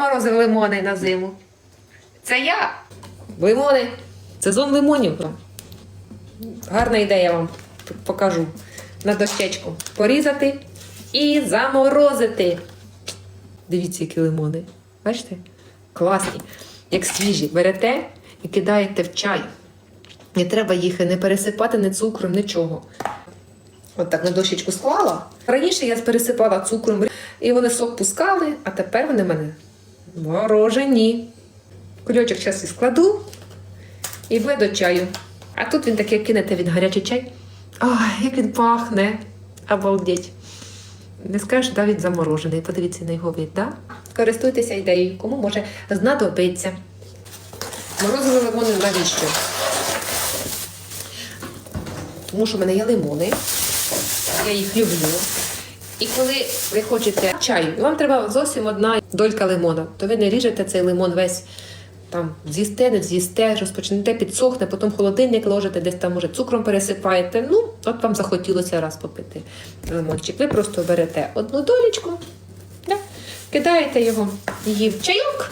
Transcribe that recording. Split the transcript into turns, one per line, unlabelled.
заморозив лимони на зиму? Це я. Лимони. Сезон лимонів. Гарна ідея вам покажу. На дощечку. Порізати і заморозити. Дивіться, які лимони. Бачите? Класні. Як свіжі. Берете і кидаєте в чай. Не треба їх не пересипати ні цукром, нічого. От так на дощечку склала. Раніше я пересипала цукром, і вони сок пускали, а тепер вони мене морожені. Кульочок зараз і складу і до чаю. А тут він таке кинете від гарячий чай. Ой, як він пахне. Обалдеть. Не скажеш, навіть заморожений. Подивіться на його вид, да? Користуйтеся ідеєю, кому може знадобиться. Морозили лимони навіщо? Тому що в мене є лимони. Я їх люблю. І коли ви хочете чаю, і вам треба зовсім одна долька лимона, то ви не ріжете цей лимон весь там з'їсте, не з'їсте, розпочнете, підсохне, потім холодильник ложите, десь там може цукром пересипаєте. Ну, от вам захотілося раз попити лимончик. Ви просто берете одну долічку, да, кидаєте його її в чайок